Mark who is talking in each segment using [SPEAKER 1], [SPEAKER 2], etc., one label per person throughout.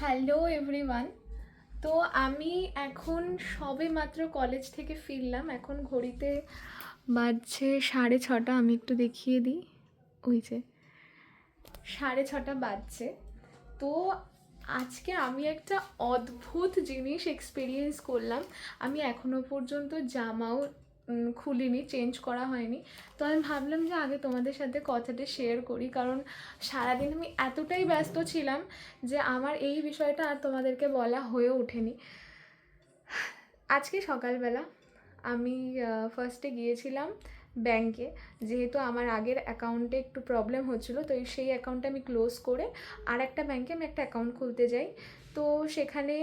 [SPEAKER 1] Hello everyone তো আমি এখন সবে মাত্র কলেজ থেকে ফিরলাম। এখন ঘড়িতে বাজছে সাড়ে ছটা। আমি একটু দেখিয়ে দিই। ওই যে, সাড়ে ছটা বাজছে। তো আজকে আমি একটা অদ্ভুত জিনিস এক্সপিরিয়েন্স করলাম। আমি এখনও পর্যন্ত জামাও খুলিনি চেঞ্জ করা হয়নি। তো আমি ভাবলাম যে আগে তোমাদের সাথে কথাটা শেয়ার করি, কারণ সারাদিন আমি এতটাই ব্যস্ত ছিলাম যে আমার এই বিষয়টা আর তোমাদেরকে বলা হয়ে ওঠেনি। আজকে সকালবেলা আমি ফার্স্টে গিয়েছিলাম ব্যাংকে যেহেতু আমার আগের অ্যাকাউন্টে একটু প্রবলেম হচ্ছিল, তো সেই অ্যাকাউন্টটা আমি ক্লোজ করে আর একটা ব্যাংকে আমি একটা অ্যাকাউন্ট খুলতে যাই। তো সেখানে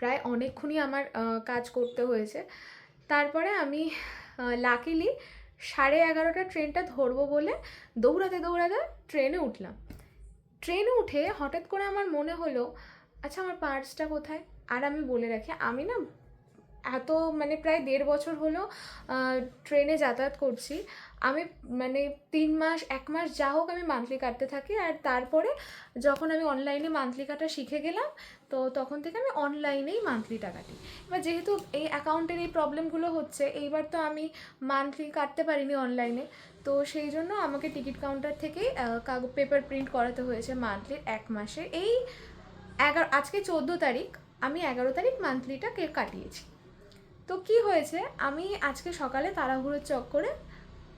[SPEAKER 1] প্রায় অনেকক্ষণই আমার কাজ করতে হয়েছে। তারপরে আমি লাকিলি সাড়ে এগারোটা ট্রেনটা ধরবো বলে দৌড়াতে দৌড়াতে ট্রেনে উঠলাম। ট্রেনে উঠে হঠাৎ করে আমার মনে হলো আচ্ছা আমার পার্সটা কোথায়? আর আমি বলে রাখি, আমি না এত মানে প্রায় দেড় বছর হলো ট্রেনে যাতায়াত করছি। আমি মানে তিন মাস, এক মাস যা হোক আমি মান্থলি কাটতে থাকি আর তারপরে যখন আমি অনলাইনে মান্থলি কাটা শিখে গেলাম, তো তখন থেকে আমি অনলাইনেই মান্থলিটা কাটি। এবার যেহেতু এই অ্যাকাউন্টের এই প্রবলেমগুলো হচ্ছে, এইবার তো আমি মান্থলি কাটতে পারিনি অনলাইনে তো সেই জন্য আমাকে টিকিট কাউন্টার থেকেই কাগজ পেপার প্রিন্ট করাতে হয়েছে মান্থলির এক মাসে। এই এগারো, আজকে চোদ্দ তারিখ, আমি এগারো তারিখ মান্থলিটা কাটিয়েছি। কি হয়েছে? আমি আজকে সকালে তাড়াহুড়োর চক্করে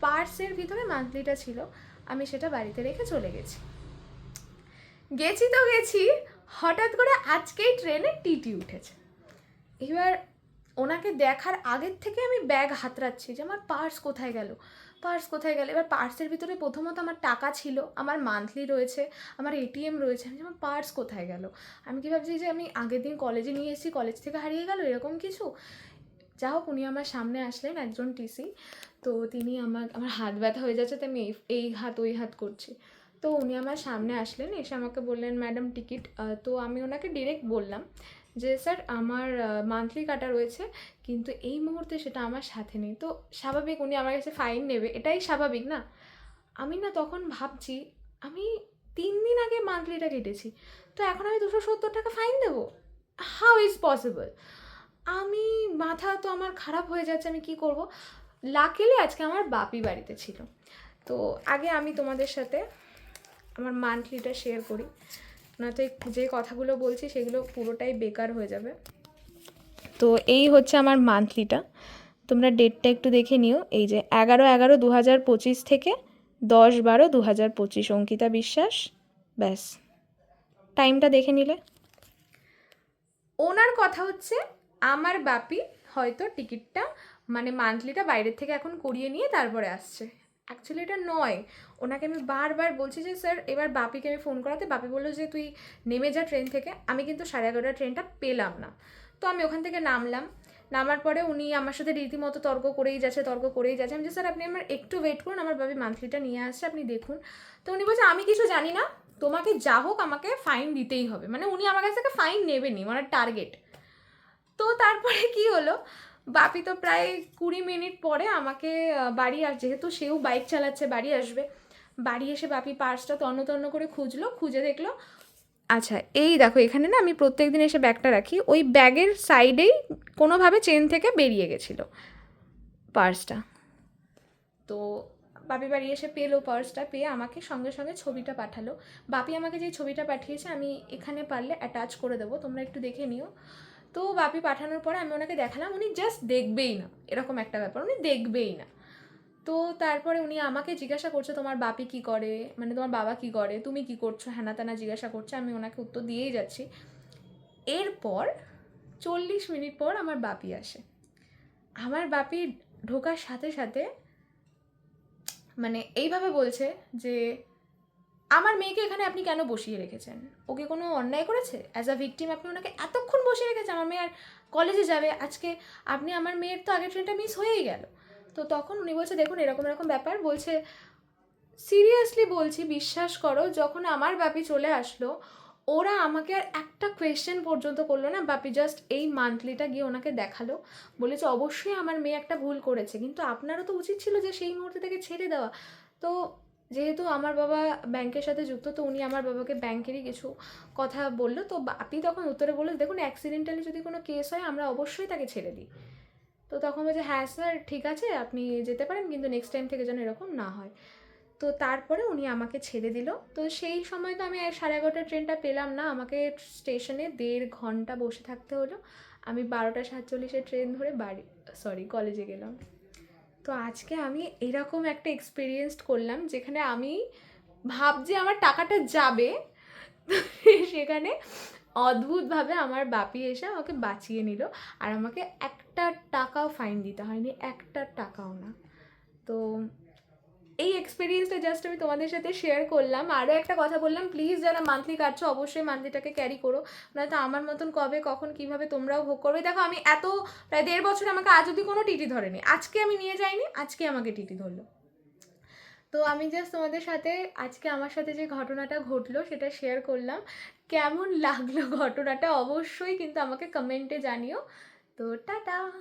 [SPEAKER 1] পার্সের ভিতরে মান্থলিটা ছিল, আমি সেটা বাড়িতে রেখে চলে গেছি। গেছি তো গেছি, হঠাৎ করে আজকেই ট্রেনে টিটি উঠেছে। এবার ওনাকে দেখার আগের থেকে আমি ব্যাগ হাতড়াচ্ছি যে আমার পার্স কোথায় গেল? পার্স কোথায় গেল? এবার পার্সের ভিতরে প্রথমত আমার টাকা ছিল, আমার মান্থলি রয়েছে, আমার এটিএম রয়েছে, আমি আমার পার্স কোথায় গেল? আমি কি ভাবছি যে আমি আগের দিন কলেজে নিয়ে এসেছি কলেজ থেকে হারিয়ে গেল, এরকম কিছু? যা হোক, উনি আমার সামনে আসলেন, একজন টিসি তো তিনি আমার আমার হাত ব্যথা হয়ে যাচ্ছে, তো আমি এই- হাত, ওই হাত করছি। তো উনি আমার সামনে আসলেন, এসে আমাকে বললেন ম্যাডাম টিকিট তো আমি ওনাকে ডিরেক্ট বললাম যে স্যার আমার মান্থলি কাটা রয়েছে, কিন্তু এই মুহূর্তে সেটা আমার সাথে নেই। তো স্বাভাবিক উনি আমার কাছে ফাইন নেবে, এটাই স্বাভাবিক, না? আমি না তখন ভাবছি, আমি তিন দিন আগে মান্থলিটা কেটেছি, তো এখন আমি দুশো সত্তর টাকা ফাইন দেবো? হাউ ইজ পসিবল আমি, মাথা তো আমার খারাপ হয়ে যাচ্ছে, আমি কি করব? লাকিলি আজকে আমার বাপি বাড়িতে ছিল। তো আগে আমি তোমাদের সাথে আমার মান্থলিটা শেয়ার করি। নয়তো যে কথাগুলো বলছি, সেগুলো পুরোটাই বেকার হয়ে যাবে। তো এই হচ্ছে আমার মান্থলিটা তোমরা ডেটটা একটু দেখে নিও। এই যে এগারো এগারো দু হাজার পঁচিশ থেকে দশ বারো দু হাজার পঁচিশ, অঙ্কিতা বিশ্বাস। ব্যাস। টাইমটা দেখে নিলে। ওনার কথা হচ্ছে আমার বাপি হয়তো টিকিটটা মানে মান্থলিটা বাইরের থেকে এখন করিয়ে নিয়ে তারপরে আসছে। অ্যাকচুয়ালি এটা নয়। ওনাকে আমি বারবার বলছি যে, স্যার, এবার বাপিকে আমি ফোন করাতে। বাপি বলল যে, তুই নেমে যা ট্রেন থেকে। আমি কিন্তু সাড়ে এগারোটা ট্রেনটা পেলাম না। তো আমি ওখান থেকে নামলাম। নামার পরে উনি আমার সাথে রীতিমতো তর্ক করেই যাচ্ছে, তর্ক করেই যাচ্ছে। আমি যে স্যার, আপনি আমার একটু ওয়েট করুন। আমার বাবি মান্থলিটা নিয়ে আসছে, আপনি দেখুন। তো উনি বলছে, আমি কিছু জানি না। তোমাকে যা হোক আমাকে ফাইন দিতেই হবে। মানে উনি আমার কাছ থেকে ফাইন নেবেনি মানে টার্গেট তো তারপরে কি হলো? বাপি তো প্রায় কুড়ি মিনিট পরে আমাকে বাড়ি আর যেহেতু সেও বাইক চালাচ্ছে, বাড়ি আসবে। বাড়ি এসে বাপি পার্সটা তন্ন তন্ন করে খুঁজলো, খুঁজে দেখল। আচ্ছা এই দেখো, এখানে না আমি প্রত্যেক দিন এসে ব্যাগটা রাখি। ওই ব্যাগের সাইডেই কোনোভাবে চেন থেকে বেরিয়ে গেছিল পার্সটা। তো বাপি বাড়ি এসে পেল পার্সটা, পেয়ে আমাকে সঙ্গে সঙ্গে ছবিটা পাঠালো। বাপি আমাকে যে ছবিটা পাঠিয়েছে, আমি এখানে পারলে অ্যাটাচ করে দেবো। তোমরা একটু দেখে নিও। তো বাপি পাঠানোর পরে আমি ওনাকে দেখালাম, উনি জাস্ট দেখবেই না। এরকম একটা ব্যাপার, উনি দেখবেই না। তো তারপরে উনি আমাকে জিজ্ঞাসা করছে, তোমার বাপি কি করে? মানে তোমার বাবা কি করে? তুমি কি করছ? হ্যানা ত্যানা জিজ্ঞাসা করছে, আমি ওনাকে উত্তর দিয়েই যাচ্ছি। এরপর চল্লিশ মিনিট পর আমার বাপি আসে। আমার বাপি ঢোকার সাথে সাথে মানে এইভাবে বলছে যে আমার মেয়েকে এখানে আপনি কেন বসিয়ে রেখেছেন? ওকে কোনো অন্যায় করেছে? অ্যাজ আ ভিকটিম আপনি ওনাকে এতক্ষণ বসিয়ে রেখেছেন, আমার মেয়ে আর কলেজে যাবে, আজকে আপনি আমার মেয়ের তো আগের ট্রেনটা মিস হয়েই গেল। তো তখন উনি বলছে, দেখুন, এরকম এরকম ব্যাপার। বলছে সিরিয়াসলি বলছি, বিশ্বাস করো, যখন আমার বাপি চলে আসলো, ওরা আমাকে আর একটা কোয়েশ্চেন পর্যন্ত করল না। বাপি জাস্ট এই মান্থলিটা গিয়ে ওনাকে দেখাল। বলেছে, অবশ্যই আমার মেয়ে একটা ভুল করেছে, কিন্তু আপনারও তো উচিত ছিল যে সেই মুহূর্তে থেকে ছেড়ে দেওয়া। তো যেহেতু আমার বাবা ব্যাংকের সাথে যুক্ত, তো উনি আমার বাবাকে ব্যাংকেরই কিছু কথা বলল। তো বাপি তখন উত্তরে বলল দেখুন অ্যাক্সিডেন্টালি যদি কোনো কেস হয়, আমরা অবশ্যই তাকে ছেড়ে দিই। তো তখন বলছে হ্যাঁ স্যার, ঠিক আছে, আপনি যেতে পারেন, কিন্তু নেক্সট টাইম থেকে যেন এরকম না হয়। তো তারপরে উনি আমাকে ছেড়ে দিল। তো সেই সময় তো আমি সাড়ে এগারোটার ট্রেনটা পেলাম না, আমাকে স্টেশনে দেড় ঘণ্টা বসে থাকতে হলো। আমি বারোটা সাতচল্লিশে ট্রেন ধরে বাড়ি সরি কলেজে গেলাম। তো আজকে আমি এরকম একটা এক্সপিরিয়েন্স করলাম যেখানে আমি ভাব যে আমার টাকাটা যাবে। সেখানে অদ্ভুতভাবে আমার বাপি এসে আমাকে বাঁচিয়ে নিল আর আমাকে একটা টাকাও ফাইন দিতে হয়নি, একটা টাকাও না। তো এই এক্সপিরিয়েন্সটা জাস্ট আমি তোমাদের সাথে শেয়ার করলাম। আরও একটা কথা বললাম প্লিজ যারা মান্থলি কাটছো, অবশ্যই মান্থলিটাকে ক্যারি করো। নয়তো আমার মতন কবে, কখন, কীভাবে তোমরাও ভোগ করবে। দেখো, আমি এত, প্রায় দেড় বছর আমাকে আজ অব্দি কোনো টিটি ধরেনি। আজকে আমি নিয়ে যাইনি, আজকে আমাকে টিটি ধরলো। তো আমি জাস্ট তোমাদের সাথে আজকে আমার সাথে যে ঘটনাটা ঘটলো, সেটা শেয়ার করলাম। কেমন লাগল ঘটনাটা? অবশ্যই কিন্তু আমাকে কমেন্টে জানিও। তো টাটা!